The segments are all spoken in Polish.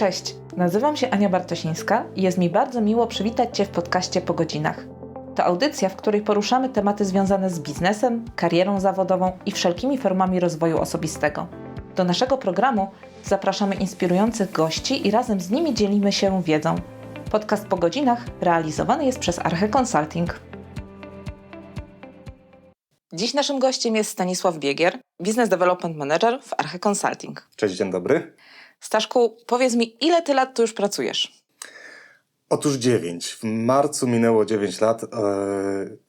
Cześć, nazywam się Ania Bartosińska i jest mi bardzo miło przywitać Cię w podcaście Po godzinach. To audycja, w której poruszamy tematy związane z biznesem, karierą zawodową i wszelkimi formami rozwoju osobistego. Do naszego programu zapraszamy inspirujących gości i razem z nimi dzielimy się wiedzą. Podcast Po godzinach realizowany jest przez Arche Consulting. Dziś naszym gościem jest Stanisław Biegier, Business Development Manager w Arche Consulting. Cześć, dzień dobry. Staszku, powiedz mi, ile ty lat tu już pracujesz? Otóż 9. W marcu minęło 9 lat, e,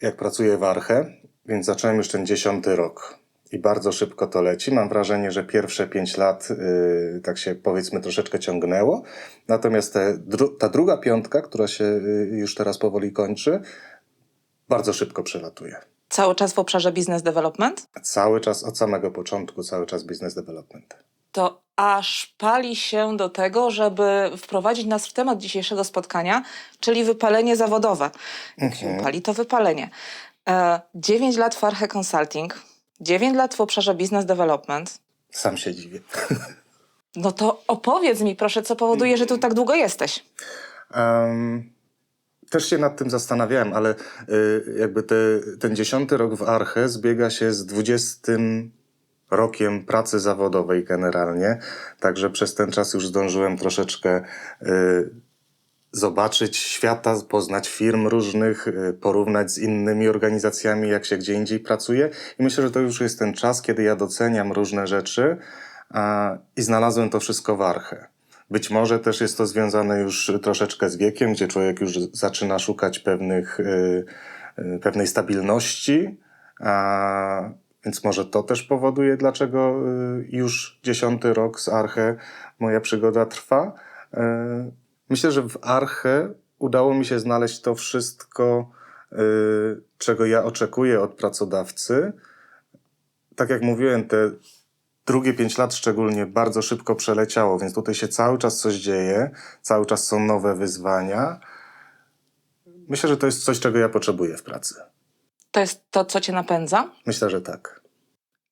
jak pracuję w Arche, więc zacząłem już ten dziesiąty rok. I bardzo szybko to leci. Mam wrażenie, że pierwsze 5 lat e, tak się powiedzmy troszeczkę ciągnęło. Natomiast dru- ta druga piątka, która się e, już teraz powoli kończy, bardzo szybko przelatuje. Cały czas w obszarze Business Development? Cały czas, od samego początku, cały czas business development. To aż pali się do tego, żeby wprowadzić nas w temat dzisiejszego spotkania, czyli wypalenie zawodowe. Mhm. pali, to wypalenie. E, 9 lat w Arche Consulting, 9 lat w obszarze Business Development. Sam się dziwię. No to opowiedz mi proszę, co powoduje, że tu tak długo jesteś. Em, też się nad tym zastanawiałem, ale y, jakby te, ten dziesiąty rok w Arche zbiega się z dwudziestym rokiem pracy zawodowej generalnie, także przez ten czas już zdążyłem troszeczkę y, zobaczyć świata, poznać firm różnych, y, porównać z innymi organizacjami, jak się gdzie indziej pracuje i myślę, że to już jest ten czas, kiedy ja doceniam różne rzeczy a, i znalazłem to wszystko w Arche. Być może też jest to związane już troszeczkę z wiekiem, gdzie człowiek już zaczyna szukać pewnych, y, y, pewnej stabilności, a, więc może to też powoduje, dlaczego y, już dziesiąty rok z Arche moja przygoda trwa. Y, Myślę, że w Arche udało mi się znaleźć to wszystko, y, czego ja oczekuję od pracodawcy. Tak jak mówiłem, te drugie pięć lat szczególnie bardzo szybko przeleciało, więc tutaj się cały czas coś dzieje, cały czas są nowe wyzwania. Myślę, że to jest coś, czego ja potrzebuję w pracy. To jest to, co cię napędza? Myślę, że tak.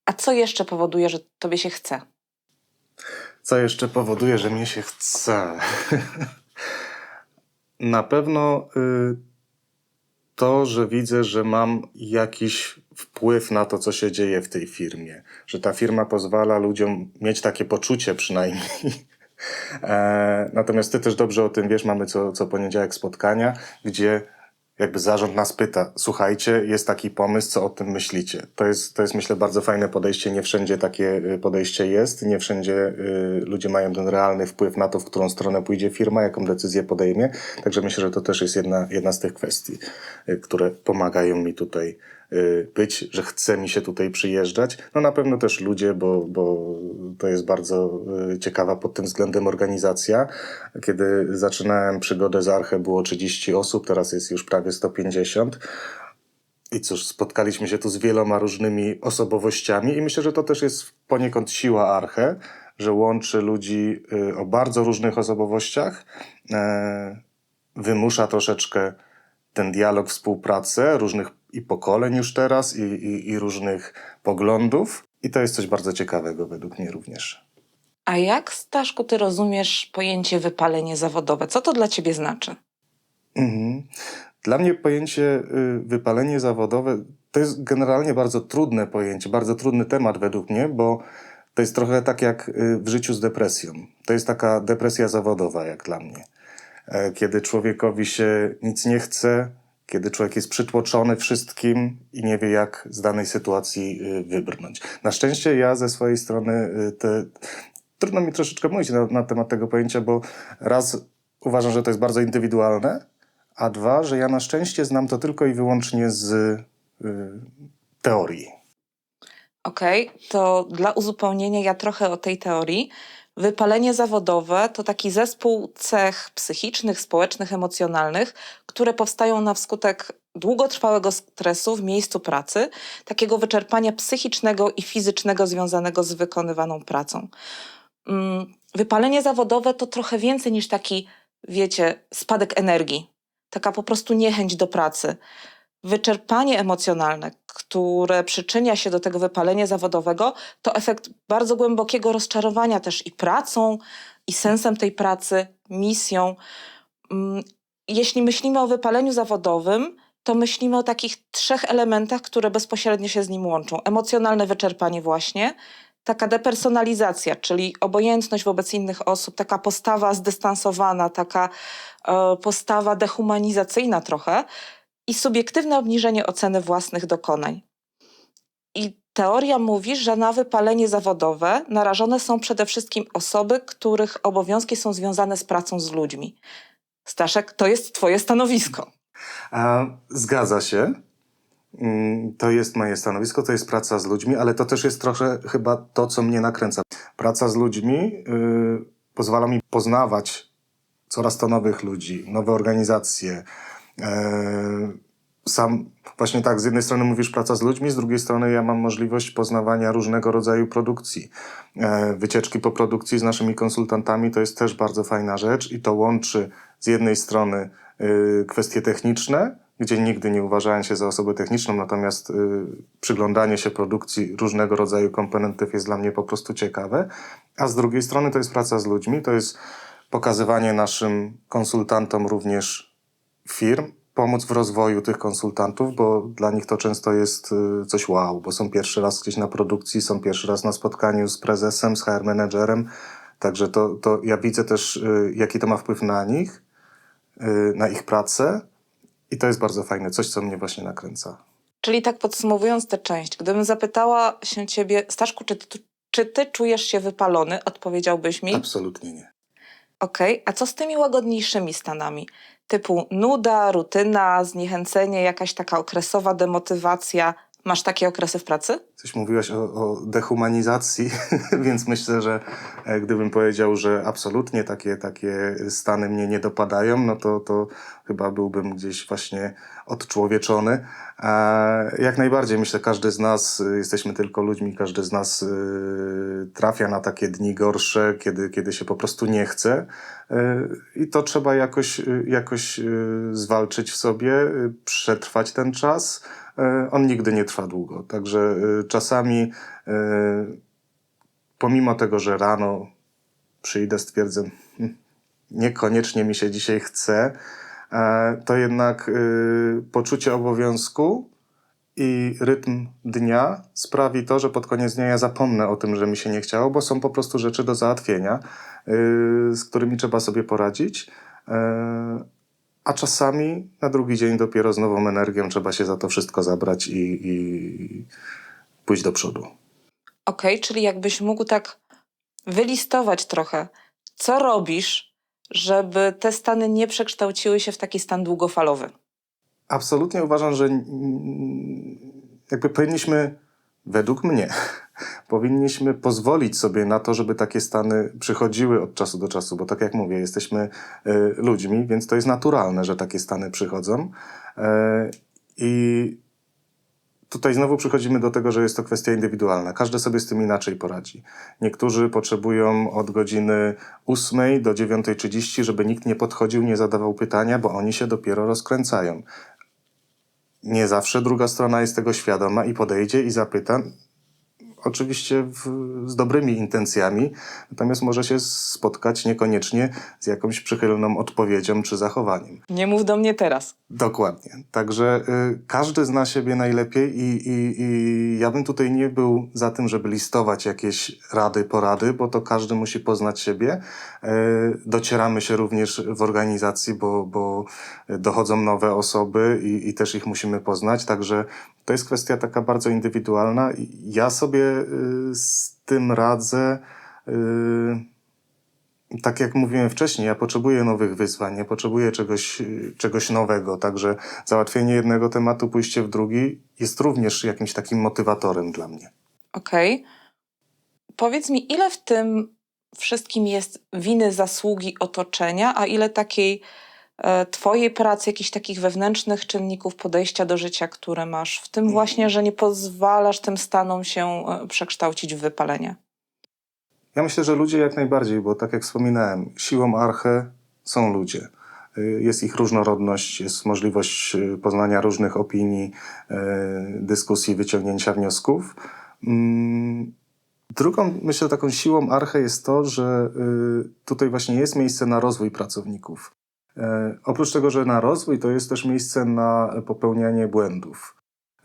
A co jeszcze powoduje, że tobie się chce? Co jeszcze powoduje, że mnie się chce? Na pewno y, to, że widzę, że mam jakiś wpływ na to, co się dzieje w tej firmie. Że ta firma pozwala ludziom mieć takie poczucie przynajmniej. E, natomiast ty też dobrze o tym wiesz, mamy co, co poniedziałek spotkania, gdzie jakby zarząd nas pyta, słuchajcie, jest taki pomysł, co o tym myślicie? To jest, to jest myślę bardzo fajne podejście, nie wszędzie takie y, podejście jest, nie wszędzie y, ludzie mają ten realny wpływ na to, w którą stronę pójdzie firma, jaką decyzję podejmie, także myślę, że to też jest jedna, jedna z tych kwestii, y, które pomagają mi tutaj być, że chce mi się tutaj przyjeżdżać. No na pewno też ludzie, bo, bo to jest bardzo y, ciekawa pod tym względem organizacja. Kiedy zaczynałem przygodę z Arche było 30 osób, teraz jest już prawie 150. I cóż, spotkaliśmy się tu z wieloma różnymi osobowościami i myślę, że to też jest poniekąd siła Arche, że łączy ludzi y, o bardzo różnych osobowościach, e, wymusza troszeczkę ten dialog, współpracę różnych i pokoleń już teraz, i, i, i różnych poglądów. I to jest coś bardzo ciekawego według mnie również. A jak, Staszku, ty rozumiesz pojęcie wypalenie zawodowe? Co to dla ciebie znaczy? Mhm. Dla mnie pojęcie y, wypalenie zawodowe to jest generalnie bardzo trudne pojęcie, bardzo trudny temat według mnie, bo to jest trochę tak jak y, w życiu z depresją. To jest taka depresja zawodowa, jak dla mnie. E, Kiedy człowiekowi się nic nie chce, kiedy człowiek jest przytłoczony wszystkim i nie wie, jak z danej sytuacji y, wybrnąć. Na szczęście ja ze swojej strony y, te, trudno mi troszeczkę mówić na, na temat tego pojęcia, bo raz uważam, że to jest bardzo indywidualne, a dwa, że ja na szczęście znam to tylko i wyłącznie z y, teorii. Okej, to dla uzupełnienia ja trochę o tej teorii. Wypalenie zawodowe to taki zespół cech psychicznych, społecznych, emocjonalnych, które powstają na wskutek długotrwałego stresu w miejscu pracy, takiego wyczerpania psychicznego i fizycznego związanego z wykonywaną pracą. Mm, Wypalenie zawodowe to trochę więcej niż taki, wiecie, spadek energii, taka po prostu niechęć do pracy. Wyczerpanie emocjonalne, które przyczynia się do tego wypalenia zawodowego, to efekt bardzo głębokiego rozczarowania też i pracą, i sensem tej pracy, misją. Jeśli myślimy o wypaleniu zawodowym, to myślimy o takich trzech elementach, które bezpośrednio się z nim łączą. Emocjonalne wyczerpanie właśnie, taka depersonalizacja, czyli obojętność wobec innych osób, taka postawa zdystansowana, taka e, postawa dehumanizacyjna trochę i subiektywne obniżenie oceny własnych dokonań. I teoria mówi, że na wypalenie zawodowe narażone są przede wszystkim osoby, których obowiązki są związane z pracą z ludźmi. Staszek, to jest twoje stanowisko. Zgadza się. Mm, To jest moje stanowisko, to jest praca z ludźmi, ale to też jest trochę chyba to, co mnie nakręca. Praca z ludźmi y, pozwala mi poznawać coraz to nowych ludzi, nowe organizacje. E, sam właśnie tak, z jednej strony mówisz praca z ludźmi, z drugiej strony ja mam możliwość poznawania różnego rodzaju produkcji. E, wycieczki po produkcji z naszymi konsultantami to jest też bardzo fajna rzecz i to łączy z jednej strony y, kwestie techniczne, gdzie nigdy nie uważałem się za osobę techniczną, natomiast y, przyglądanie się produkcji różnego rodzaju komponentów jest dla mnie po prostu ciekawe, a z drugiej strony to jest praca z ludźmi, to jest pokazywanie naszym konsultantom również firm, pomóc w rozwoju tych konsultantów, bo dla nich to często jest y, coś wow, bo są pierwszy raz gdzieś na produkcji, są pierwszy raz na spotkaniu z prezesem, z HR także to, to ja widzę też, jaki to ma wpływ na nich, na ich pracę i to jest bardzo fajne, coś, co mnie właśnie nakręca. Czyli tak podsumowując tę część, gdybym zapytała się ciebie, Staszku, czy ty, czy ty czujesz się wypalony? Odpowiedziałbyś mi, Absolutnie nie. okej, a co z tymi łagodniejszymi stanami? Typu nuda, rutyna, zniechęcenie, jakaś taka okresowa demotywacja. Masz takie okresy w pracy? Coś mówiłaś o, o dehumanizacji, więc myślę, że e, gdybym powiedział, że absolutnie takie, takie stany mnie nie dopadają, no to, to chyba byłbym gdzieś właśnie odczłowieczony. Jak najbardziej, myślę, każdy z nas, jesteśmy tylko ludźmi, każdy z nas y, trafia na takie dni gorsze, kiedy, kiedy się po prostu nie chce. Y, I to trzeba jakoś, y, jakoś zwalczyć w sobie, przetrwać ten czas. Y, On nigdy nie trwa długo. Także y, czasami, y, pomimo tego, że rano przyjdę, stwierdzę, "Hmm, niekoniecznie mi się dzisiaj chce, e, to jednak poczucie obowiązku i rytm dnia sprawi to, że pod koniec dnia ja zapomnę o tym, że mi się nie chciało, bo są po prostu rzeczy do załatwienia, z którymi trzeba sobie poradzić. A czasami na drugi dzień dopiero z nową energią trzeba się za to wszystko zabrać i, i pójść do przodu. Okej, czyli jakbyś mógł tak wylistować trochę, co robisz, żeby te stany nie przekształciły się w taki stan długofalowy? Absolutnie uważam, że jakby powinniśmy, według mnie, powinniśmy pozwolić sobie na to, żeby takie stany przychodziły od czasu do czasu, bo tak jak mówię, jesteśmy y, ludźmi, więc to jest naturalne, że takie stany przychodzą. Y, I tutaj znowu przychodzimy do tego, że jest to kwestia indywidualna. Każdy sobie z tym inaczej poradzi. Niektórzy potrzebują od godziny 8 do 9.30, żeby nikt nie podchodził, nie zadawał pytania, bo oni się dopiero rozkręcają. Nie zawsze druga strona jest tego świadoma i podejdzie i zapyta. Oczywiście w, z dobrymi intencjami, natomiast może się spotkać niekoniecznie z jakąś przychylną odpowiedzią czy zachowaniem. Nie mów do mnie teraz. Dokładnie. Także y, każdy zna siebie najlepiej i, i, i ja bym tutaj nie był za tym, żeby listować jakieś rady, porady, bo to każdy musi poznać siebie. Y, docieramy się również w organizacji, bo, bo dochodzą nowe osoby i, i też ich musimy poznać, także to jest kwestia taka bardzo indywidualna. Ja sobie y, z tym radzę. y, tak jak mówiłem wcześniej, ja potrzebuję nowych wyzwań, ja potrzebuję czegoś, y, czegoś nowego, także załatwienie jednego tematu, pójście w drugi jest również jakimś takim motywatorem dla mnie. Okej. Powiedz mi, ile w tym wszystkim jest winy zasługi otoczenia, a ile takiej twojej pracy, jakichś takich wewnętrznych czynników podejścia do życia, które masz, w tym właśnie, że nie pozwalasz tym stanom się e, przekształcić w wypalenie? Ja myślę, że ludzie jak najbardziej, bo tak jak wspominałem, siłą arche są ludzie. Y, Jest ich różnorodność, jest możliwość poznania różnych opinii, dyskusji, wyciągnięcia wniosków. Mm, Drugą, myślę, taką siłą Arche jest to, że tutaj właśnie jest miejsce na rozwój pracowników. E, oprócz tego, że na rozwój, to jest też miejsce na popełnianie błędów.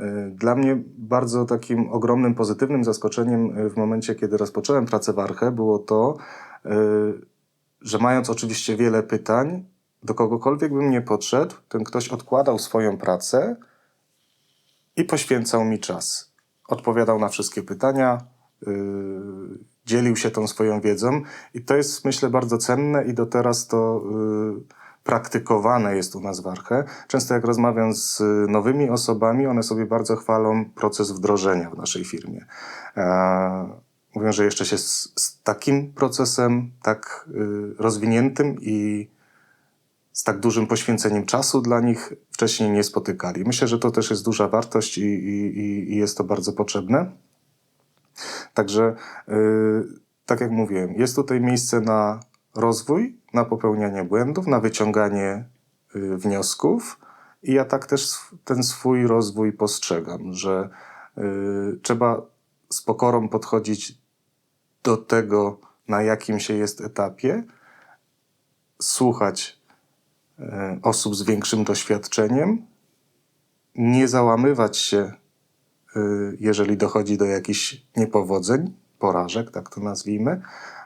E, Dla mnie bardzo takim ogromnym, pozytywnym zaskoczeniem e, w momencie, kiedy rozpocząłem pracę w Arche, było to, że mając oczywiście wiele pytań, do kogokolwiek bym nie podszedł, ten ktoś odkładał swoją pracę i poświęcał mi czas. Odpowiadał na wszystkie pytania, dzielił się tą swoją wiedzą i to jest myślę bardzo cenne i do teraz to praktykowane jest u nas w Arche. Często jak rozmawiam z y, nowymi osobami, one sobie bardzo chwalą proces wdrożenia w naszej firmie. E, mówią, że jeszcze się z, z takim procesem tak y, rozwiniętym i z tak dużym poświęceniem czasu dla nich wcześniej nie spotykali. Myślę, że to też jest duża wartość i, i, i- jest to bardzo potrzebne. Także, yy, tak jak mówiłem, jest tutaj miejsce na rozwój, na popełnianie błędów, na wyciąganie yy, wniosków. I ja tak też ten swój rozwój postrzegam, że yy, trzeba z pokorą podchodzić do tego, na jakim się jest etapie, słuchać e, osób z większym doświadczeniem, nie załamywać się, e, jeżeli dochodzi do jakichś niepowodzeń, porażek, tak to nazwijmy,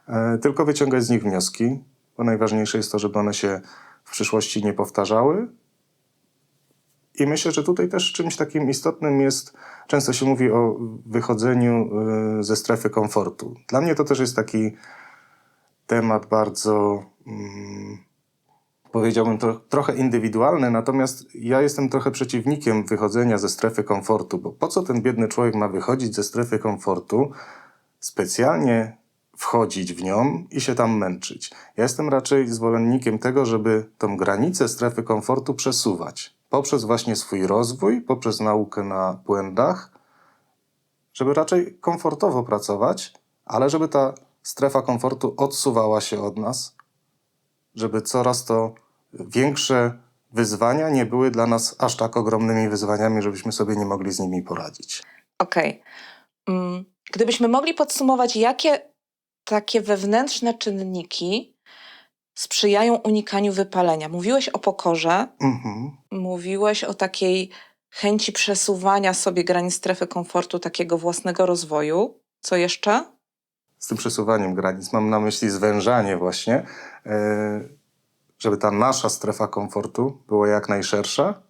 e, tylko wyciągać z nich wnioski, bo najważniejsze jest to, żeby one się w przyszłości nie powtarzały. I myślę, że tutaj też czymś takim istotnym jest, często się mówi o wychodzeniu e, ze strefy komfortu. Dla mnie to też jest taki temat bardzo, mm, powiedziałbym, tro, trochę indywidualny, natomiast ja jestem trochę przeciwnikiem wychodzenia ze strefy komfortu, bo po co ten biedny człowiek ma wychodzić ze strefy komfortu, specjalnie wchodzić w nią i się tam męczyć. Ja jestem raczej zwolennikiem tego, żeby tą granicę strefy komfortu przesuwać poprzez właśnie swój rozwój, poprzez naukę na błędach, żeby raczej komfortowo pracować, ale żeby ta strefa komfortu odsuwała się od nas, żeby coraz to większe wyzwania nie były dla nas aż tak ogromnymi wyzwaniami, żebyśmy sobie nie mogli z nimi poradzić. Okej. Mm, Gdybyśmy mogli podsumować, jakie takie wewnętrzne czynniki sprzyjają unikaniu wypalenia. Mówiłeś o pokorze, Mhm. mówiłeś o takiej chęci przesuwania sobie granic strefy komfortu, takiego własnego rozwoju. Co jeszcze? Z tym przesuwaniem granic mam na myśli zwężanie właśnie, e, żeby ta nasza strefa komfortu była jak najszersza,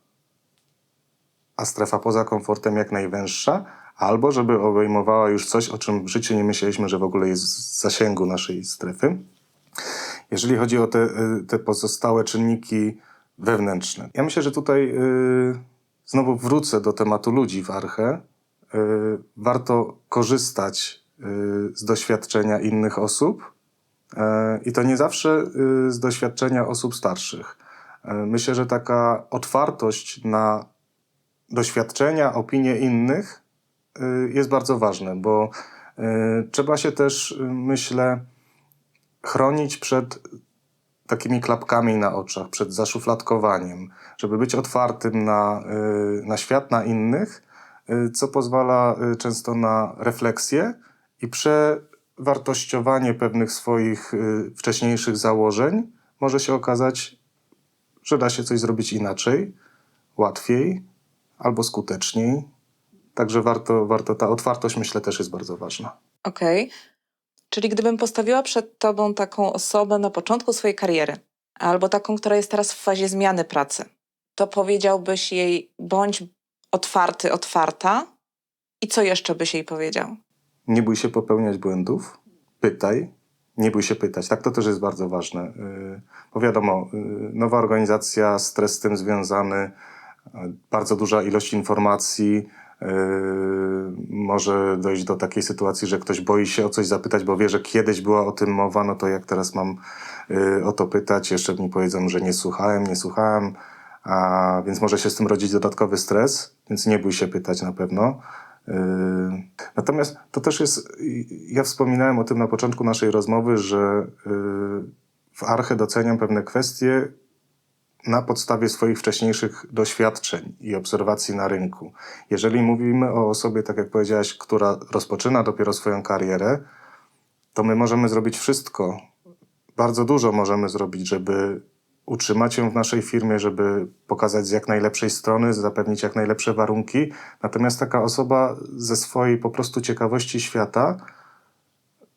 a strefa poza komfortem jak najwęższa, albo żeby obejmowała już coś, o czym w życiu nie myśleliśmy, że w ogóle jest w zasięgu naszej strefy. Jeżeli chodzi o te, y, te pozostałe czynniki wewnętrzne. Ja myślę, że tutaj y, znowu wrócę do tematu ludzi w Arche. Y, warto korzystać z doświadczenia innych osób y, i to nie zawsze z doświadczenia osób starszych. Y, myślę, że taka otwartość na doświadczenia, opinie innych jest bardzo ważne, bo y, trzeba się też, y, myślę, chronić przed takimi klapkami na oczach, przed zaszufladkowaniem, żeby być otwartym na, y, na świat, na innych, y, co pozwala y, często na refleksję i przewartościowanie pewnych swoich y, wcześniejszych założeń. Może się okazać, że da się coś zrobić inaczej, łatwiej albo skuteczniej. Także warto, warto ta otwartość, myślę, też jest bardzo ważna. Okej. Czyli gdybym postawiła przed tobą taką osobę na początku swojej kariery, albo taką, która jest teraz w fazie zmiany pracy, to powiedziałbyś jej bądź otwarty, otwarta. I co jeszcze byś jej powiedział? Nie bój się popełniać błędów, pytaj, nie bój się pytać. Tak, to też jest bardzo ważne. Yy, Bo wiadomo, yy, nowa organizacja, stres z tym związany, yy, bardzo duża ilość informacji. Yy, Może dojść do takiej sytuacji, że ktoś boi się o coś zapytać, bo wie, że kiedyś była o tym mowa, no to jak teraz mam yy, o to pytać? Jeszcze mi powiedzą, że nie słuchałem, nie słuchałem, a więc może się z tym rodzić dodatkowy stres, więc nie bój się pytać na pewno. Yy, Natomiast to też jest, ja wspominałem o tym na początku naszej rozmowy, że w Arche doceniam pewne kwestie, na podstawie swoich wcześniejszych doświadczeń i obserwacji na rynku. Jeżeli mówimy o osobie, tak jak powiedziałaś, która rozpoczyna dopiero swoją karierę, to my możemy zrobić wszystko, bardzo dużo możemy zrobić, żeby utrzymać ją w naszej firmie, żeby pokazać z jak najlepszej strony, zapewnić jak najlepsze warunki. Natomiast taka osoba ze swojej po prostu ciekawości świata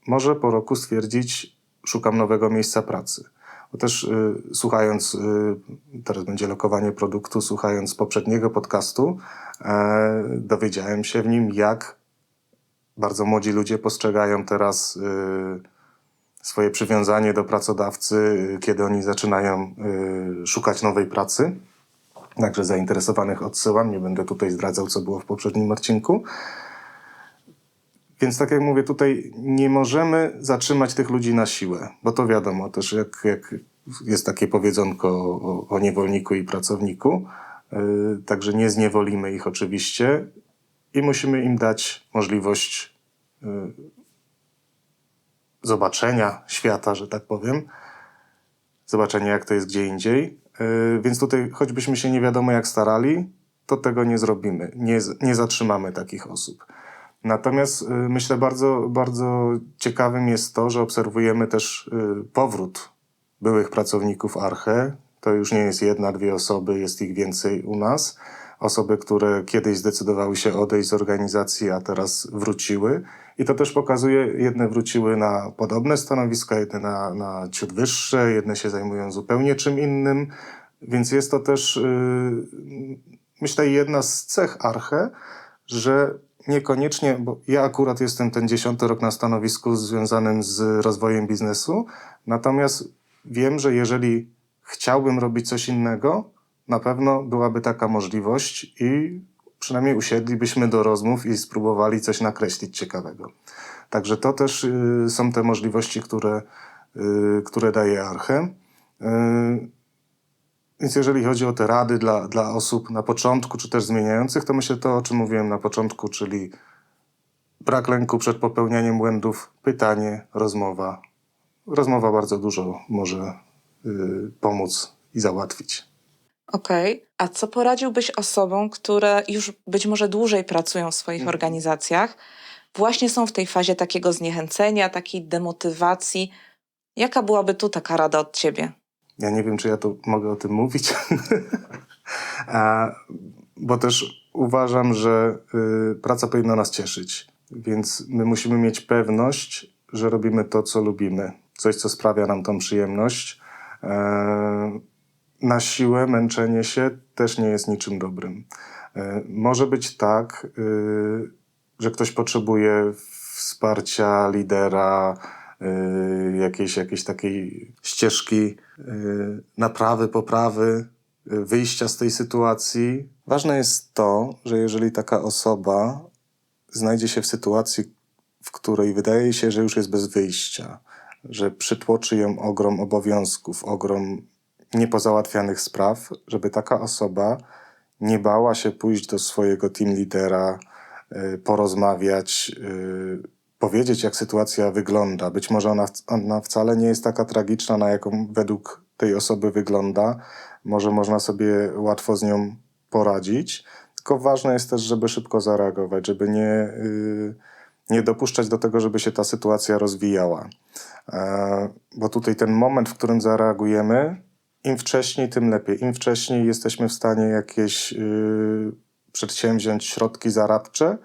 może po roku stwierdzić, szukam nowego miejsca pracy. Bo też y, słuchając, y, teraz będzie lokowanie produktu, słuchając poprzedniego podcastu, e, dowiedziałem się w nim, jak bardzo młodzi ludzie postrzegają teraz y, swoje przywiązanie do pracodawcy, y, kiedy oni zaczynają y, szukać nowej pracy. Także zainteresowanych odsyłam, nie będę tutaj zdradzał, co było w poprzednim odcinku. Więc tak jak mówię, tutaj nie możemy zatrzymać tych ludzi na siłę, bo to wiadomo też, jak, jak jest takie powiedzonko o, o niewolniku i pracowniku. Yy, także nie zniewolimy ich oczywiście i musimy im dać możliwość yy, zobaczenia świata, że tak powiem, zobaczenia jak to jest gdzie indziej. Yy, więc tutaj, choćbyśmy się nie wiadomo jak starali, to tego nie zrobimy, nie, nie zatrzymamy takich osób. Natomiast y, myślę bardzo, bardzo ciekawym jest to, że obserwujemy też y, powrót byłych pracowników Arche. To już nie jest jedna, dwie osoby, jest ich więcej u nas. Osoby, które kiedyś zdecydowały się odejść z organizacji, a teraz wróciły. I to też pokazuje, jedne wróciły na podobne stanowiska, jedne na, na ciut wyższe, jedne się zajmują zupełnie czym innym. Więc jest to też, yy, myślę, jedna z cech Arche, że niekoniecznie, bo ja akurat jestem ten dziesiąty rok na stanowisku związanym z rozwojem biznesu, natomiast wiem, że jeżeli chciałbym robić coś innego, na pewno byłaby taka możliwość i przynajmniej usiedlibyśmy do rozmów i spróbowali coś nakreślić ciekawego. Także to też y, są te możliwości, które, y, które daje Arche. Więc jeżeli chodzi o te rady dla, dla osób na początku, czy też zmieniających, to myślę to, o czym mówiłem na początku, czyli brak lęku przed popełnianiem błędów, pytanie, rozmowa. Rozmowa bardzo dużo może y, pomóc i załatwić. Okej. A co poradziłbyś osobom, które już być może dłużej pracują w swoich Mhm. organizacjach, właśnie są w tej fazie takiego zniechęcenia, takiej demotywacji? Jaka byłaby tu taka rada od ciebie? Ja nie wiem, czy ja to mogę o tym mówić, bo też uważam, że y, praca powinna nas cieszyć. Więc my musimy mieć pewność, że robimy to, co lubimy, coś, co sprawia nam tą przyjemność. E, na siłę męczenie się też nie jest niczym dobrym. E, może być tak, y, że ktoś potrzebuje wsparcia lidera, jakiejś, jakiejś takiej ścieżki y, naprawy, poprawy, y, wyjścia z tej sytuacji. Ważne jest to, że jeżeli taka osoba znajdzie się w sytuacji, w której wydaje się, że już jest bez wyjścia, że przytłoczy ją ogrom obowiązków, ogrom niepozałatwianych spraw, żeby taka osoba nie bała się pójść do swojego team lidera, y, porozmawiać, y, powiedzieć, jak sytuacja wygląda. Być może ona, ona wcale nie jest taka tragiczna, na jaką według tej osoby wygląda. Może można sobie łatwo z nią poradzić. Tylko ważne jest też, żeby szybko zareagować, żeby nie, y, nie dopuszczać do tego, żeby się ta sytuacja rozwijała. E, Bo tutaj ten moment, w którym zareagujemy, im wcześniej, tym lepiej. Im wcześniej jesteśmy w stanie jakieś y, przedsięwziąć środki zaradcze,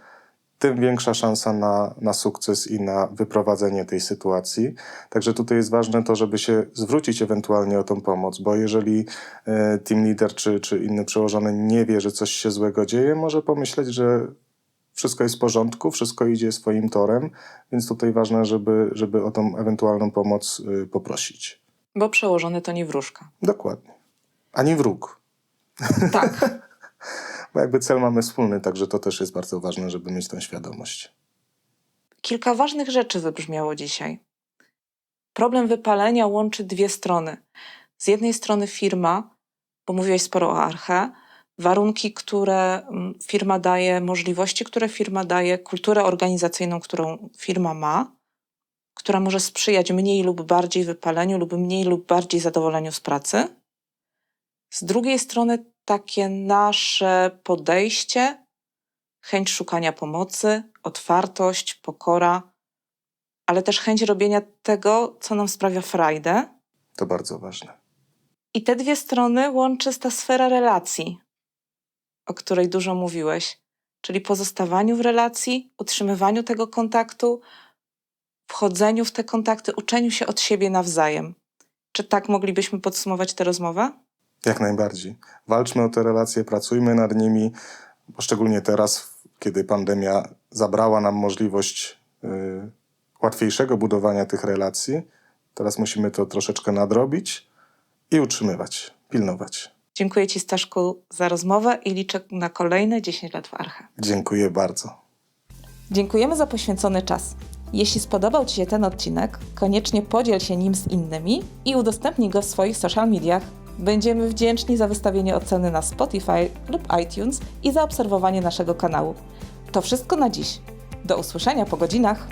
tym większa szansa na, na sukces i na wyprowadzenie tej sytuacji. Także tutaj jest ważne to, żeby się zwrócić ewentualnie o tą pomoc, bo jeżeli e, team leader czy, czy inny przełożony nie wie, że coś się złego dzieje, może pomyśleć, że wszystko jest w porządku, wszystko idzie swoim torem, więc tutaj ważne, żeby, żeby o tą ewentualną pomoc y, poprosić. Bo przełożony to nie wróżka. Dokładnie. Ani wróg. Tak. Bo jakby cel mamy wspólny, także to też jest bardzo ważne, żeby mieć tę świadomość. Kilka ważnych rzeczy wybrzmiało dzisiaj. Problem wypalenia łączy dwie strony. Z jednej strony firma, bo mówiłeś sporo o Arche, warunki, które mm, firma daje, możliwości, które firma daje, kulturę organizacyjną, którą firma ma, która może sprzyjać mniej lub bardziej wypaleniu, lub mniej lub bardziej zadowoleniu z pracy. Z drugiej strony takie nasze podejście, chęć szukania pomocy, otwartość, pokora, ale też chęć robienia tego, co nam sprawia frajdę. To bardzo ważne. I te dwie strony łączy ta sfera relacji, o której dużo mówiłeś, czyli pozostawaniu w relacji, utrzymywaniu tego kontaktu, wchodzeniu w te kontakty, uczeniu się od siebie nawzajem. Czy tak moglibyśmy podsumować tę rozmowę? Jak najbardziej. Walczmy o te relacje, pracujmy nad nimi, bo szczególnie teraz, kiedy pandemia zabrała nam możliwość y, łatwiejszego budowania tych relacji, teraz musimy to troszeczkę nadrobić i utrzymywać, pilnować. Dziękuję Ci, Staszku, za rozmowę i liczę na kolejne 10 lat w Arche. Dziękuję bardzo. Dziękujemy za poświęcony czas. Jeśli spodobał Ci się ten odcinek, koniecznie podziel się nim z innymi i udostępnij go w swoich social mediach. Będziemy wdzięczni za wystawienie oceny na Spotify lub iTunes i za obserwowanie naszego kanału. To wszystko na dziś. Do usłyszenia po godzinach.